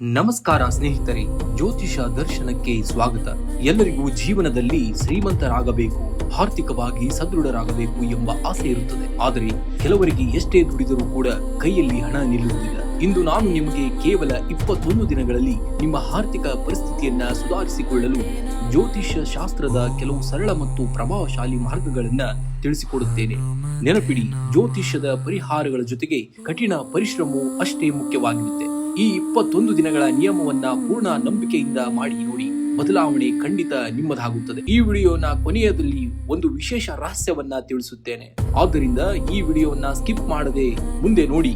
ನಮಸ್ಕಾರ ಸ್ನೇಹಿತರೆ, ಜ್ಯೋತಿಷ ದರ್ಶನಕ್ಕೆ ಸ್ವಾಗತ. ಎಲ್ಲರಿಗೂ ಜೀವನದಲ್ಲಿ ಶ್ರೀಮಂತರಾಗಬೇಕು, ಆರ್ಥಿಕವಾಗಿ ಸದೃಢರಾಗಬೇಕು ಎಂಬ ಆಸೆ ಇರುತ್ತದೆ. ಆದರೆ ಕೆಲವರಿಗೆ ಎಷ್ಟೇ ದುಡಿದರೂ ಕೂಡ ಕೈಯಲ್ಲಿ ಹಣ ನಿಲ್ಲುವುದಿಲ್ಲ. ಇಂದು ನಾನು ನಿಮಗೆ ಕೇವಲ ಇಪ್ಪತ್ತೊಂದು ದಿನಗಳಲ್ಲಿ ನಿಮ್ಮ ಆರ್ಥಿಕ ಪರಿಸ್ಥಿತಿಯನ್ನ ಸುಧಾರಿಸಿಕೊಳ್ಳಲು ಜ್ಯೋತಿಷ ಶಾಸ್ತ್ರದ ಕೆಲವು ಸರಳ ಮತ್ತು ಪ್ರಭಾವಶಾಲಿ ಮಾರ್ಗಗಳನ್ನ ತಿಳಿಸಿಕೊಡುತ್ತೇನೆ. ನೆನಪಿಡಿ ಜ್ಯೋತಿಷ್ಯದ ಪರಿಹಾರಗಳ ಜೊತೆಗೆ ಕಠಿಣ ಪರಿಶ್ರಮವು ಅಷ್ಟೇ ಮುಖ್ಯವಾಗಿರುತ್ತೆ. ಈ ಇಪ್ಪತ್ತೊಂದು ದಿನಗಳ ನಿಯಮವನ್ನ ಪೂರ್ಣ ನಂಬಿಕೆಯಿಂದ ಮಾಡಿ ನೋಡಿ, ಬದಲಾವಣೆ ಖಂಡಿತ ನಿಮ್ಮದಾಗುತ್ತದೆ. ಈ ವಿಡಿಯೋನ ಕೊನೆಯದಲ್ಲಿ ಒಂದು ವಿಶೇಷ ರಹಸ್ಯವನ್ನ ತಿಳಿಸುತ್ತೇನೆ. ಆದ್ದರಿಂದ ಈ ವಿಡಿಯೋವನ್ನ ಸ್ಕಿಪ್ ಮಾಡದೆ ಮುಂದೆ ನೋಡಿ.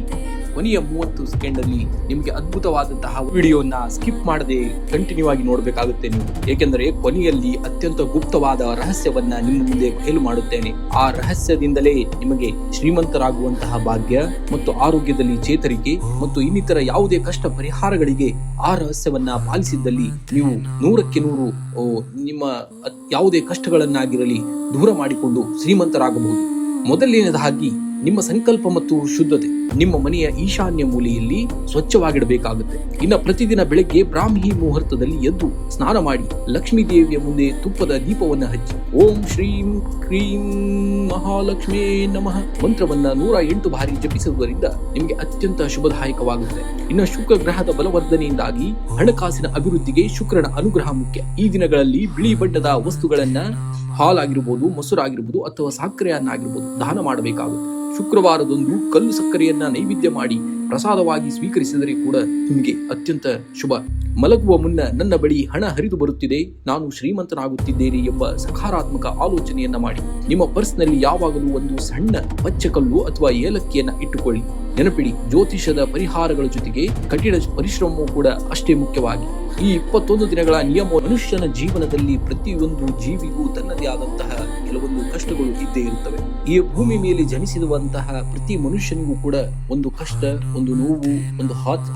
ಕೊನೆಯ ಮೂವತ್ತು ಸೆಕೆಂಡ್ ಅಲ್ಲಿ ನಿಮಗೆ ಅದ್ಭುತವಾದಂತಹ ವಿಡಿಯೋನ ಸ್ಕಿಪ್ ಮಾಡದೆ ಕಂಟಿನ್ಯೂ ಆಗಿ ನೋಡಬೇಕಾಗುತ್ತೆ ನೀವು. ಏಕೆಂದರೆ ಕೊನೆಯಲ್ಲಿ ಅತ್ಯಂತ ಗುಪ್ತವಾದ ರಹಸ್ಯವನ್ನ ನಿಮ್ಮ ಮುಂದೆ ಬಯಲು ಮಾಡುತ್ತೇನೆ. ಆ ರಹಸ್ಯದಿಂದಲೇ ನಿಮಗೆ ಶ್ರೀಮಂತರಾಗುವಂತಹ ಭಾಗ್ಯ ಮತ್ತು ಆರೋಗ್ಯದಲ್ಲಿ ಚೇತರಿಕೆ ಮತ್ತು ಇನ್ನಿತರ ಯಾವುದೇ ಕಷ್ಟ ಪರಿಹಾರಗಳಿಗೆ ಆ ರಹಸ್ಯವನ್ನ ಪಾಲಿಸಿದ್ದಲ್ಲಿ ನೀವು ನೂರಕ್ಕೆ ನೂರು ನಿಮ್ಮ ಯಾವುದೇ ಕಷ್ಟಗಳನ್ನಾಗಿರಲಿ ದೂರ ಮಾಡಿಕೊಂಡು ಶ್ರೀಮಂತರಾಗಬಹುದು. ಮೊದಲನೇದಾಗಿ ನಿಮ್ಮ ಸಂಕಲ್ಪ ಮತ್ತು ಶುದ್ಧತೆ ನಿಮ್ಮ ಮನೆಯ ಈಶಾನ್ಯ ಮೂಲೆಯಲ್ಲಿ ಸ್ವಚ್ಛವಾಗಿಡಬೇಕಾಗುತ್ತೆ. ಇನ್ನ ಪ್ರತಿದಿನ ಬೆಳಗ್ಗೆ ಬ್ರಾಹ್ಮಿ ಮುಹೂರ್ತದಲ್ಲಿ ಎದ್ದು ಸ್ನಾನ ಮಾಡಿ ಲಕ್ಷ್ಮೀ ದೇವಿಯ ಮುಂದೆ ತುಪ್ಪದ ದೀಪವನ್ನು ಹಚ್ಚಿ. ಓಂ ಶ್ರೀಂ ಕ್ರೀಂ ಮಹಾಲಕ್ಷ್ಮೇ ನಮಃ. ಮಂತ್ರವನ್ನ ನೂರ ಎಂಟು ಬಾರಿ ಜಪಿಸುವುದರಿಂದ ನಿಮಗೆ ಅತ್ಯಂತ ಶುಭದಾಯಕವಾಗುತ್ತೆ ಇನ್ನು ಶುಕ್ರ ಗ್ರಹದ ಬಲವರ್ಧನೆಯಿಂದಾಗಿ ಹಣಕಾಸಿನ ಅಭಿವೃದ್ಧಿಗೆ ಶುಕ್ರನ ಅನುಗ್ರಹ ಮುಖ್ಯ. ಈ ದಿನಗಳಲ್ಲಿ ಬಿಳಿ ಬಣ್ಣದ ವಸ್ತುಗಳನ್ನ ಹಾಲಾಗಿರ್ಬೋದು, ಮೊಸರಾಗಿರ್ಬೋದು ಅಥವಾ ಸಕ್ಕರೆಯನ್ನಾಗಿರ್ಬೋದು ದಾನ ಮಾಡಬೇಕಾಗುತ್ತೆ. ಶುಕ್ರವಾರದೊಂದು ಕಲ್ಲು ಸಕ್ಕರೆಯನ್ನ ನೈವೇದ್ಯ ಮಾಡಿ ಪ್ರಸಾದವಾಗಿ ಸ್ವೀಕರಿಸಿದರೆ ಕೂಡ ನಿಮಗೆ ಅತ್ಯಂತ ಶುಭ. ಮಲಗುವ ಮುನ್ನ ನನ್ನ ಬಳಿ ಹಣ ಹರಿದು ಬರುತ್ತಿದೆ, ನಾನು ಶ್ರೀಮಂತನಾಗುತ್ತಿದ್ದೇನೆ ಎಂಬ ಸಕಾರಾತ್ಮಕ ಆಲೋಚನೆಯನ್ನ ಮಾಡಿ. ನಿಮ್ಮ ಪರ್ಸ್ನಲ್ಲಿ ಯಾವಾಗಲೂ ಒಂದು ಸಣ್ಣ ಪಚ್ಚಕಲ್ಲು ಅಥವಾ ಏಲಕ್ಕಿಯನ್ನ ಇಟ್ಟುಕೊಳ್ಳಿ. ನೆನಪಿಡಿ ಜ್ಯೋತಿಷದ ಪರಿಹಾರಗಳ ಜೊತೆಗೆ ಕಠಿಣ ಪರಿಶ್ರಮವೂ ಕೂಡ ಅಷ್ಟೇ ಮುಖ್ಯವಾಗಿ. ಈ ಇಪ್ಪತ್ತೊಂದು ದಿನಗಳ ನಿಯಮ ಮನುಷ್ಯನ ಜೀವನದಲ್ಲಿ ಪ್ರತಿಯೊಂದು ಜೀವಿಗೂ ತನ್ನದೇ ಆದಂತಹ ಕೆಲವೊಂದು ಕಷ್ಟಗಳು ಇದ್ದೇ ಇರುತ್ತವೆ. ಈ ಭೂಮಿ ಮೇಲೆ ಜನಿಸಿರುವಂತಹ ಪ್ರತಿ ಮನುಷ್ಯನಿಗೂ ಕೂಡ ಒಂದು ಕಷ್ಟ, ಒಂದು ನೋವು, ಒಂದು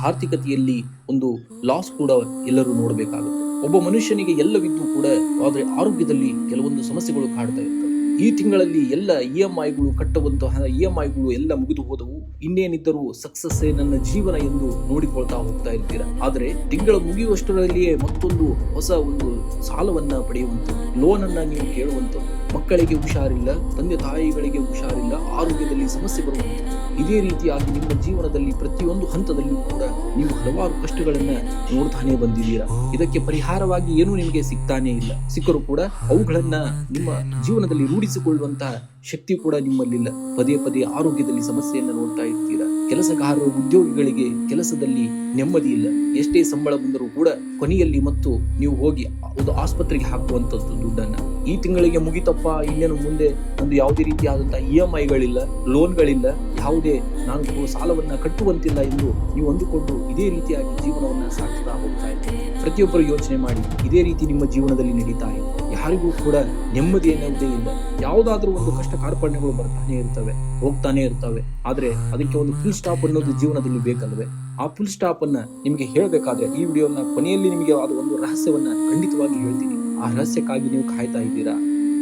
ಆರ್ಥಿಕತೆಯಲ್ಲಿ ಒಂದು ಲಾಸ್ ಕೂಡ ಎಲ್ಲರೂ ನೋಡಬೇಕಾಗುತ್ತೆ. ಒಬ್ಬ ಮನುಷ್ಯನಿಗೆ ಎಲ್ಲವಿದ್ದು ಕೂಡ ಆದರೆ ಆರೋಗ್ಯದಲ್ಲಿ ಕೆಲವೊಂದು ಸಮಸ್ಯೆಗಳು ಕಾಡ್ತಾ ಇರ್ತವೆ. ಈ ತಿಂಗಳಲ್ಲಿ ಎಲ್ಲ ಇ ಎಂ ಐಗಳು ಕಟ್ಟುವಂತಹ ಇ ಎಂ ಐಗಳು ಎಲ್ಲ ಮುಗಿದು ಹೋದವು. ಇನ್ನೇನಿದ್ದರೂ ಸಕ್ಸಸ್ಸೇ ನನ್ನ ಜೀವನ ಎಂದು ನೋಡಿಕೊಳ್ತಾ ಹೋಗ್ತಾ ಇರ್ತೀರಾ. ಆದರೆ ತಿಂಗಳ ಮುಗಿಯುವಷ್ಟರಲ್ಲಿಯೇ ಮತ್ತೊಂದು ಹೊಸ ಒಂದು ಸಾಲವನ್ನ ಪಡೆಯುವಂಥದ್ದು ಲೋನ್ ಅನ್ನ ನೀವು ಕೇಳುವಂಥದ್ದು. ಮಕ್ಕಳಿಗೆ ಹುಷಾರಿಲ್ಲ, ತಂದೆ ತಾಯಿಗಳಿಗೆ ಹುಷಾರಿಲ್ಲ, ಆರೋಗ್ಯದಲ್ಲಿ ಸಮಸ್ಯೆ ಬರುವಂಥದ್ದು ಇದೇ ರೀತಿಯಾಗಿ ನಿಮ್ಮ ಜೀವನದಲ್ಲಿ ಪ್ರತಿಯೊಂದು ಹಂತದಲ್ಲಿಯೂ ಕೂಡ ನೀವು ಹಲವಾರು ಕಷ್ಟಗಳನ್ನ ನೋಡ್ತಾನೆ ಬಂದಿದ್ದೀರಾ. ಇದಕ್ಕೆ ಪರಿಹಾರವಾಗಿ ಏನೂ ನಿಮಗೆ ಸಿಗ್ತಾನೇ ಇಲ್ಲ. ಸಿಕ್ಕರೂ ಕೂಡ ಅವುಗಳನ್ನ ನಿಮ್ಮ ಜೀವನದಲ್ಲಿ ರೂಢಿಸಿಕೊಳ್ಳುವಂತಹ ಶಕ್ತಿ ಕೂಡ ನಿಮ್ಮಲ್ಲಿಲ್ಲ. ಪದೇ ಪದೇ ಆರೋಗ್ಯದಲ್ಲಿ ಸಮಸ್ಯೆಯನ್ನ ನೋಡ್ತಾ ಇರ್ತೀರಾ? ಕೆಲಸಗಾರರು ಉದ್ಯೋಗಿಗಳಿಗೆ ಕೆಲಸದಲ್ಲಿ ನೆಮ್ಮದಿ ಇಲ್ಲ. ಎಷ್ಟೇ ಸಂಬಳ ಬಂದರೂ ಕೂಡ ಕೊನೆಯಲ್ಲಿ ಮತ್ತು ನೀವು ಹೋಗಿ ಒಂದು ಆಸ್ಪತ್ರೆಗೆ ಹಾಕುವಂತದ್ದು ದುಡ್ಡನ್ನ. ಈ ತಿಂಗಳಿಗೆ ಮುಗಿತಪ್ಪ, ಇನ್ನೇನು ಮುಂದೆ ಒಂದು ಯಾವುದೇ ರೀತಿಯಾದಂತಹ ಇ ಎಂ ಐಗಳಿಲ್ಲ, ಲೋನ್ಗಳಿಲ್ಲ, ಯಾವುದೇ ನಾನು ಸಾಲವನ್ನ ಕಟ್ಟುವಂತಿಲ್ಲ ಎಂದು ನೀವು ಅಂದುಕೊಂಡು ಇದೇ ರೀತಿಯಾಗಿ ಜೀವನವನ್ನ ಸಾಗಿಸ್ತಾ ಹೋಗ್ತಾ ಇದ್ದೀರಿ. ಪ್ರತಿಯೊಬ್ಬರು ಯೋಚನೆ ಮಾಡಿ, ಇದೇ ರೀತಿ ನಿಮ್ಮ ಜೀವನದಲ್ಲಿ ನಡೀತಾ ಇದೆ. ಯಾರಿಗೂ ಕೂಡ ನೆಮ್ಮದಿ ಎನ್ನುವುದೇ ಇಲ್ಲ. ಯಾವುದಾದ್ರೂ ಒಂದು ಕಷ್ಟ ಕಾರ್ಪಣ್ಯಗಳು ಬರ್ತಾನೆ ಇರ್ತವೆ, ಹೋಗ್ತಾನೆ ಇರ್ತವೆ. ಆದ್ರೆ ಅದಕ್ಕೆ ಒಂದು ಫುಲ್ ಸ್ಟಾಪ್ ಅನ್ನೋದು ಜೀವನದಲ್ಲಿ ಬೇಕಲ್ವೇ? ಆ ಫುಲ್ ಸ್ಟಾಪ್ ಅನ್ನ ನಿಮಗೆ ಹೇಳಬೇಕಾದ್ರೆ ಈ ವಿಡಿಯೋನ ಕೊನೆಯಲ್ಲಿ ನಿಮಗೆ ಅದು ಒಂದು ರಹಸ್ಯವನ್ನ ಖಂಡಿತವಾಗಿ ಹೇಳ್ತೀನಿ. ಆ ರಹಸ್ಯಕ್ಕಾಗಿ ನೀವು ಕಾಯ್ತಾ ಇದ್ದೀರಾ?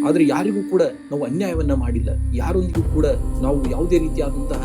ಆದ್ರೆ ಯಾರಿಗೂ ಕೂಡ ನಾವು ಅನ್ಯಾಯವನ್ನ ಮಾಡಿಲ್ಲ. ಯಾರೊಂದಿಗೂ ಕೂಡ ನಾವು ಯಾವುದೇ ರೀತಿಯಾದಂತಹ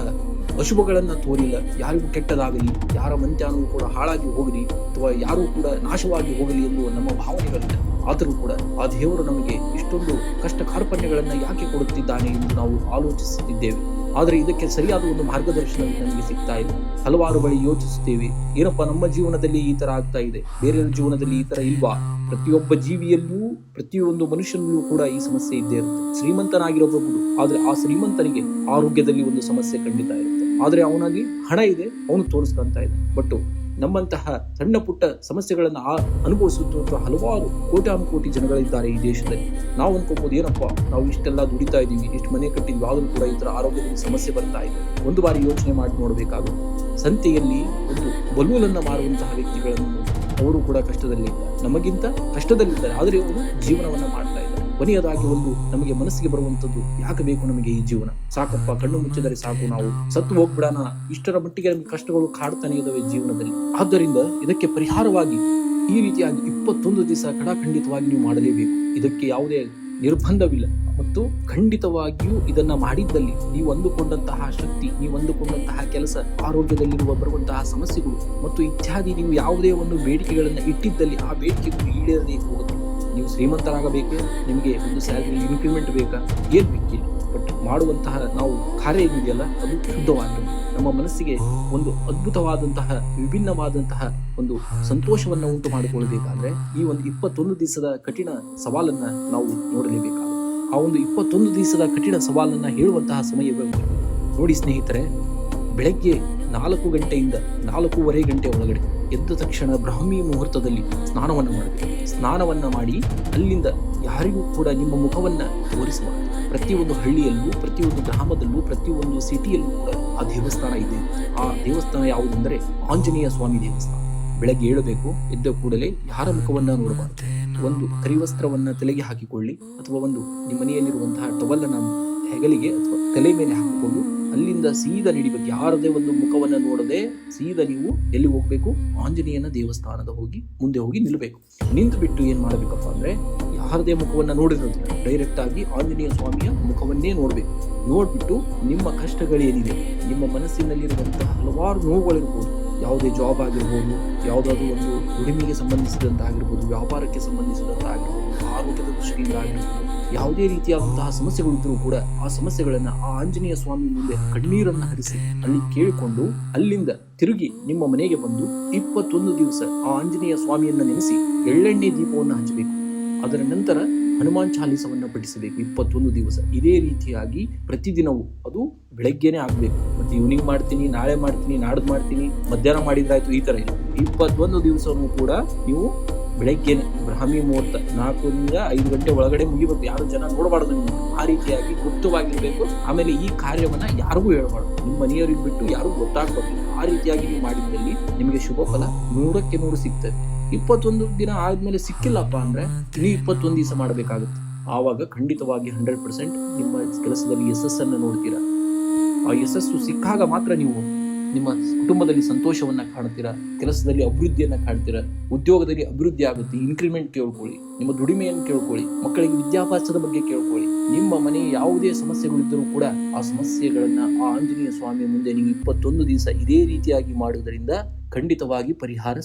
ಅಶುಭಗಳನ್ನ ತೋರಿಲ್ಲ. ಯಾರಿಗೂ ಕೆಟ್ಟದಾಗಲಿ, ಯಾರ ಮಂತ್ಯಾನೂ ಕೂಡ ಹಾಳಾಗಿ ಹೋಗಲಿ, ಅಥವಾ ಯಾರೂ ಕೂಡ ನಾಶವಾಗಿ ಹೋಗಲಿ ಎಂದು ನಮ್ಮ ಭಾವನೆಗಳಿಲ್ಲ. ಆದರೂ ಕೂಡ ಆ ದೇವರು ನಮಗೆ ಇಷ್ಟೊಂದು ಕಷ್ಟ ಕಾರ್ಪಣ್ಯಗಳನ್ನ ಯಾಕೆ ಕೊಡುತ್ತಿದ್ದಾನೆ ಎಂದು ನಾವು ಆಲೋಚಿಸುತ್ತಿದ್ದೇವೆ. ಆದರೆ ಇದಕ್ಕೆ ಸರಿಯಾದ ಒಂದು ಮಾರ್ಗದರ್ಶನ ನಮಗೆ ಸಿಗ್ತಾ ಇದೆ. ಹಲವಾರು ಬಳಿ ಯೋಚಿಸುತ್ತೇವೆ, ಏನಪ್ಪ ನಮ್ಮ ಜೀವನದಲ್ಲಿ ಈ ತರ ಆಗ್ತಾ ಇದೆ, ಬೇರೆಯವರ ಜೀವನದಲ್ಲಿ ಈ ತರ ಇಲ್ವಾ? ಪ್ರತಿಯೊಬ್ಬ ಜೀವಿಯಲ್ಲೂ ಪ್ರತಿಯೊಂದು ಮನುಷ್ಯನಲ್ಲೂ ಕೂಡ ಈ ಸಮಸ್ಯೆ ಇದ್ದೇ ಇರುತ್ತೆ. ಶ್ರೀಮಂತನಾಗಿರಬಹುದು ಆದ್ರೆ ಆ ಶ್ರೀಮಂತನಿಗೆ ಆರೋಗ್ಯದಲ್ಲಿ ಒಂದು ಸಮಸ್ಯೆ ಖಂಡಿತ ಇರುತ್ತೆ. ಆದ್ರೆ ಅವನಾಗಿ ಹಣ ಇದೆ, ಅವನು ತೋರಿಸ್ಕೊಂತ ಇದೆ ಬಟ್ ನಮ್ಮಂತಹ ಸಣ್ಣ ಪುಟ್ಟ ಸಮಸ್ಯೆಗಳನ್ನ ಆ- ಅನುಭವಿಸುತ್ತಿರುವ ಹಲವಾರು ಕೋಟ್ಯಾನು ಕೋಟಿ ಜನಗಳಿದ್ದಾರೆ ಈ ದೇಶದಲ್ಲಿ. ನಾವು ಅನ್ಕೋಬಹುದು ಏನಪ್ಪ, ನಾವು ಇಷ್ಟೆಲ್ಲ ದುಡಿತಾ ಇದೀವಿ ಇಷ್ಟು ಮನೆ ಕಟ್ಟಿದ್ವಿ, ಆದರೂ ಕೂಡ ಆರೋಗ್ಯದ ಆರೋಗ್ಯದಲ್ಲಿ ಸಮಸ್ಯೆ ಬರ್ತಾ ಇದೆ. ಒಂದು ಬಾರಿ ಯೋಚನೆ ಮಾಡಿ ನೋಡಬೇಕಾಗುತ್ತೆ. ಸಂತೆಯಲ್ಲಿ ಒಂದು ಬಲೂಲನ್ನು ಮಾರುವಂತಹ ವ್ಯಕ್ತಿಗಳನ್ನು ಅವರು ಕೂಡ ಕಷ್ಟದಲ್ಲಿದ್ದಾರೆ. ನಮಗಿಂತ ಕಷ್ಟದಲ್ಲಿದ್ದಾರೆ, ಆದರೆ ಅವರು ಜೀವನವನ್ನ ಮಾಡ್ತಾ ಇದ್ದಾರೆ ಕೊನೆಯದಾಗಿ ಒಂದು ನಮಗೆ ಮನಸ್ಸಿಗೆ ಬರುವಂತದ್ದು ಯಾಕೆ ಬೇಕು ನಮಗೆ ಈ ಜೀವನ? ಸಾಕಪ್ಪ, ಕಣ್ಣು ಮುಚ್ಚಿದರೆ ಸಾಕು ನಾವು. ಸತ್ತು ಹೋಗ್ಬಿಡೋಣ. ಇಷ್ಟರ ಮಟ್ಟಿಗೆ ನಮಗೆ ಕಷ್ಟಗಳು ಕಾಡ್ತಾನೆ ಇದಾವೆ ಜೀವನದಲ್ಲಿ. ಆದ್ದರಿಂದ ಇದಕ್ಕೆ ಪರಿಹಾರವಾಗಿ ಈ ರೀತಿಯಾಗಿ ಇಪ್ಪತ್ತೊಂದು ದಿವಸ ಕಡಾಖಂಡಿತವಾಗಿ ನೀವು ಮಾಡಲೇಬೇಕು. ಇದಕ್ಕೆ ಯಾವುದೇ ನಿರ್ಬಂಧವಿಲ್ಲ. ಮತ್ತು ಖಂಡಿತವಾಗಿಯೂ ಇದನ್ನ ಮಾಡಿದ್ದಲ್ಲಿ ನೀವು ಅಂದುಕೊಂಡಂತಹ ಶಕ್ತಿ, ನೀವು ಅಂದುಕೊಂಡಂತಹ ಕೆಲಸ, ಆರೋಗ್ಯದಲ್ಲಿರುವ ಬರುವಂತಹ ಸಮಸ್ಯೆಗಳು ಮತ್ತು ಇತ್ಯಾದಿ ನೀವು ಯಾವುದೇ ಒಂದು ಬೇಡಿಕೆಗಳನ್ನು ಇಟ್ಟಿದ್ದಲ್ಲಿ ಆ ಬೇಡಿಕೆಗಳು ಈಡೇರದೇ ಹೋಗುತ್ತೆ ನೀವು ಶ್ರೀಮಂತರಾಗಬೇಕು, ನಿಮಗೆ ಒಂದು ಸ್ಯಾಲರಿ ಇನ್ಕ್ರಿಮೆಂಟ್ ಬೇಕಾ? ಏನು ಬೇಕಿ? ಬಟ್ ಮಾಡುವಂತಹ ನಾವು ಕಾರ್ಯ ಏನಿದೆಯಲ್ಲ ಅದು ಶುದ್ಧವಾಗಿ ನಮ್ಮ ಮನಸ್ಸಿಗೆ ಒಂದು ಅದ್ಭುತವಾದಂತಹ, ವಿಭಿನ್ನವಾದಂತಹ ಒಂದು ಸಂತೋಷವನ್ನು ಉಂಟು ಮಾಡಿಕೊಳ್ಳಬೇಕಾದ್ರೆ ಈ ಒಂದು ಇಪ್ಪತ್ತೊಂದು ದಿವಸದ ಕಠಿಣ ಸವಾಲನ್ನು ನಾವು ನೋಡಲೇಬೇಕಾಗುತ್ತೆ. ಆ ಒಂದು ಇಪ್ಪತ್ತೊಂದು ದಿವಸದ ಕಠಿಣ ಸವಾಲನ್ನು ಹೇಳುವಂತಹ ಸಮಯ. ನೋಡಿ ಸ್ನೇಹಿತರೆ, ಬೆಳಗ್ಗೆ ನಾಲ್ಕು ಗಂಟೆಯಿಂದ ನಾಲ್ಕೂವರೆ ಗಂಟೆ ಒಳಗಡೆ ಎದ್ದ ತಕ್ಷಣ ಬ್ರಾಹ್ಮಿ ಮುಹೂರ್ತದಲ್ಲಿ ಸ್ನಾನವನ್ನು ಮಾಡಬೇಕು ಸ್ನಾನವನ್ನು ಮಾಡಿ ಅಲ್ಲಿಂದ ಯಾರಿಗೂ ಕೂಡ ನಿಮ್ಮ ಮುಖವನ್ನು ತೋರಿಸುವ ಪ್ರತಿಯೊಂದು ಹಳ್ಳಿಯಲ್ಲೂ, ಪ್ರತಿಯೊಂದು ಗ್ರಾಮದಲ್ಲೂ, ಪ್ರತಿಯೊಂದು ಸಿಟಿಯಲ್ಲೂ ಕೂಡ ಆ ದೇವಸ್ಥಾನ ಇದೆ. ಆ ದೇವಸ್ಥಾನ ಯಾವುದೆಂದರೆ ಆಂಜನೇಯ ಸ್ವಾಮಿ ದೇವಸ್ಥಾನ. ಬೆಳಗ್ಗೆ ಏಳಬೇಕು, ಎದ್ದ ಕೂಡಲೇ ಯಾರ ಮುಖವನ್ನು ನೋಡಬಾರದು? ಒಂದು ಕರಿವಸ್ತ್ರವನ್ನು ತಲೆಗೆ ಹಾಕಿಕೊಳ್ಳಿ, ಅಥವಾ ಒಂದು ನಿಮ್ಮ ಮನೆಯಲ್ಲಿರುವಂತಹ ಟವಲನ್ನ ಹೆಗಲಿಗೆ ಅಥವಾ ತಲೆ ಮೇಲೆ ಹಾಕಿಕೊಂಡು ಅಲ್ಲಿಂದ ಸೀದಾ ನಡಿಬೇಕು ಯಾರದೇ ಒಂದು ಮುಖವನ್ನು ನೋಡದೆ ಸೀದಾ ನೀವು ಎಲ್ಲಿ ಹೋಗ್ಬೇಕು? ಆಂಜನೇಯನ ದೇವಸ್ಥಾನದ ಹೋಗಿ ಮುಂದೆ ಹೋಗಿ ನಿಲ್ಲಬೇಕು ನಿಂತು ಬಿಟ್ಟು ಏನ್ ಮಾಡಬೇಕಪ್ಪ ಅಂದ್ರೆ ಯಾರದೇ ಮುಖವನ್ನ ನೋಡಿರೋದಿಲ್ಲ. ಡೈರೆಕ್ಟ್ ಆಗಿ ಆಂಜನೇಯ ಸ್ವಾಮಿಯ ಮುಖವನ್ನೇ ನೋಡ್ಬೇಕು. ನೋಡ್ಬಿಟ್ಟು ನಿಮ್ಮ ಕಷ್ಟಗಳೇನಿದೆ ನಿಮ್ಮ ಮನಸ್ಸಿನಲ್ಲಿರುವಂತಹ ಹಲವಾರು ನೋವುಗಳಿರ್ಬೋದು. ಯಾವುದೇ ಜಾಬ್ ಆಗಿರ್ಬೋದು, ಯಾವುದಾದ್ರೂ ಒಂದು ದುಡಿಮೆಗೆ ಸಂಬಂಧಿಸಿದಂತಾಗಿರ್ಬೋದು, ವ್ಯಾಪಾರಕ್ಕೆ ಸಂಬಂಧಿಸಿದಂತಾಗಿರ್ಬೋದು, ಆರೋಗ್ಯದ ದೃಷ್ಟಿಯಿಂದ ಆಗಿರ್ಬೋದು ಯಾವುದೇ ರೀತಿಯಾದಂತಹ ಸಮಸ್ಯೆಗಳಿದ್ರೂ ಕೂಡ ಆ ಸಮಸ್ಯೆಗಳನ್ನ ಆ ಆಂಜನೇಯ ಸ್ವಾಮಿ ಮುಂದೆ ಕಣ್ಣೀರನ್ನ ಹರಿಸಿ ಅಲ್ಲಿ ಕೇಳಿಕೊಂಡು ಅಲ್ಲಿಂದ ತಿರುಗಿ ನಿಮ್ಮ ಮನೆಗೆ ಬಂದು ಇಪ್ಪತ್ತೊಂದು ದಿವಸ ಆ ಆಂಜನೇಯ ಸ್ವಾಮಿಯನ್ನ ನೆನೆಸಿ ಎಳ್ಳೆಣ್ಣೆ ದೀಪವನ್ನು ಹಚ್ಚಬೇಕು ಅದರ ನಂತರ ಹನುಮಾನ್ ಚಾಲೀಸವನ್ನ ಪಠಿಸಬೇಕು. ಇಪ್ಪತ್ತೊಂದು ದಿವಸ ಇದೇ ರೀತಿಯಾಗಿ ಪ್ರತಿದಿನವೂ ಅದು ಬೆಳಗ್ಗೆನೆ ಆಗಬೇಕು. ಮತ್ತೆ ಇವ್ನಿಂಗ್ ಮಾಡ್ತೀನಿ, ನಾಳೆ ಮಾಡ್ತೀನಿ, ನಾಡ್ದು ಮಾಡ್ತೀನಿ, ಮಧ್ಯಾಹ್ನ ಮಾಡಿದ್ರಾಯ್ತು ಈ ತರ ಇಲ್ಲ. ಇಪ್ಪತ್ತೊಂದು ದಿವಸವೂ ಕೂಡ ನೀವು ಬೆಳಗ್ಗೆನೆ ಬ್ರಾಹ್ಮಿ ಮುಹೂರ್ತ ನಾಲ್ಕರಿಂದ ಐದು ಗಂಟೆ ಒಳಗಡೆ ಮುಗಿಬೇಕು. ಯಾರು ಜನ ನೋಡಬಾರ್ದು ನೀವು. ಆ ರೀತಿಯಾಗಿ ಗುಪ್ತವಾಗಿರ್ಬೇಕು. ಆಮೇಲೆ ಈ ಕಾರ್ಯವನ್ನ ಯಾರಿಗೂ ಹೇಳ್ಬಾರ್ದು. ನಿಮ್ಮ ಮನೆಯವರಿಗೆ ಬಿಟ್ಟು ಯಾರು ಗೊತ್ತಾಗಬಾರ್ದು. ಆ ರೀತಿಯಾಗಿ ನೀವು ಮಾಡಿದ್ದಲ್ಲಿ ನಿಮಗೆ ಶುಭ ಫಲ ನೂರಕ್ಕೆ ನೂರು ಸಿಗ್ತದೆ. ಇಪ್ಪತ್ತೊಂದು ದಿನ ಆದ್ಮೇಲೆ ಸಿಕ್ಕಿಲ್ಲಪ್ಪ ಅಂದ್ರೆ ನೀವು ಇಪ್ಪತ್ತೊಂದು ದಿವಸ ಮಾಡಬೇಕಾಗುತ್ತೆ. ಆವಾಗ ಖಂಡಿತವಾಗಿ ಹಂಡ್ರೆಡ್ ಪರ್ಸೆಂಟ್ ನಿಮ್ಮ ಕೆಲಸದಲ್ಲಿ ಯಶಸ್ಸನ್ನು ನೋಡ್ತೀರಾ. ಆ ಯಶಸ್ಸು ಸಿಕ್ಕಾಗ ಮಾತ್ರ ನೀವು ನಿಮ್ಮ ಕುಟುಂಬದಲ್ಲಿ ಸಂತೋಷವನ್ನ ಕಾಣ್ತೀರಾ? ಕೆಲಸದಲ್ಲಿ ಅಭಿವೃದ್ಧಿಯನ್ನ ಕಾಣ್ತೀರಾ? ಉದ್ಯೋಗದಲ್ಲಿ ಅಭಿವೃದ್ಧಿ ಆಗುತ್ತೆ ಇನ್ಕ್ರಿಮೆಂಟ್ ಕೇಳ್ಕೊಳ್ಳಿ. ನಿಮ್ಮ ದುಡಿಮೆಯನ್ನು ಕೇಳ್ಕೊಳ್ಳಿ, ಮಕ್ಕಳಿಗೆ ವಿದ್ಯಾಭ್ಯಾಸದ ಬಗ್ಗೆ ಕೇಳ್ಕೊಳ್ಳಿ. ನಿಮ್ಮ ಮನೆ ಯಾವುದೇ ಸಮಸ್ಯೆಗಳಿದ್ದರೂ ಕೂಡ ಆ ಸಮಸ್ಯೆಗಳನ್ನ ಆ ಆಂಜನೇಯ ಸ್ವಾಮಿ ಮುಂದೆ ನೀವು ಇಪ್ಪತ್ತೊಂದು ದಿವಸ ಇದೇ ರೀತಿಯಾಗಿ ಮಾಡುವುದರಿಂದ ಖಂಡಿತವಾಗಿ ಪರಿಹಾರ